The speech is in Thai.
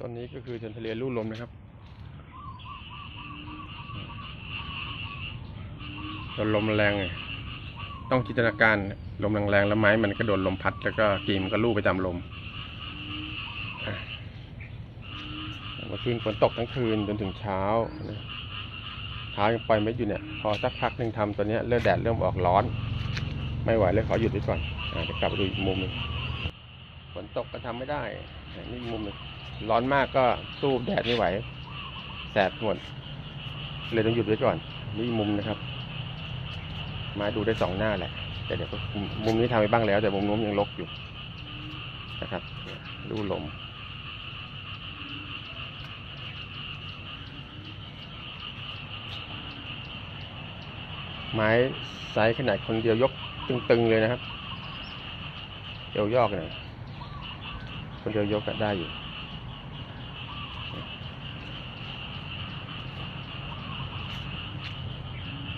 ต้นนี้ก็คือจันทะเลลู่ลมนะครับโดนลมแรงต้องจินตนาการลมแรงๆแล้วไม้มันก็โดนลมพัด แล้วก็กิ่งมันก็ลู่ไปตามลมอะเมื่อคืนฝนตกทั้งคืนจนถึงเช้านะเช้ายังปล่อยไม่อยู่เนี่ย พอสักพักหนึ่งทำตัวเนี้ยเลือดแดดเริ่มออกร้อน ไม่ไหวเลยขอหยุดไว้ก่อนอ่าเดี๋ยวกลับไปดูอีกมุมนึง ฝนตกก็ทำไม่ได้นี่มุมร้อนมากก็สู้แดดไม่ไหว แสบหมด เลยต้องหยุดไว้ก่อน นี่มุมนะครับ มาดูได้สองหน้าแหละ แต่เดี๋ยวก็มุมนี้ทำไปบ้างแล้ว แต่มุมนู้นยังรกอยู่นะครับ ดูลมไม้ไซส์ขนาดคนเดียวยกตึงๆเลยนะครับ เอวยอกเลย คนเดียวยกก็ได้อยู่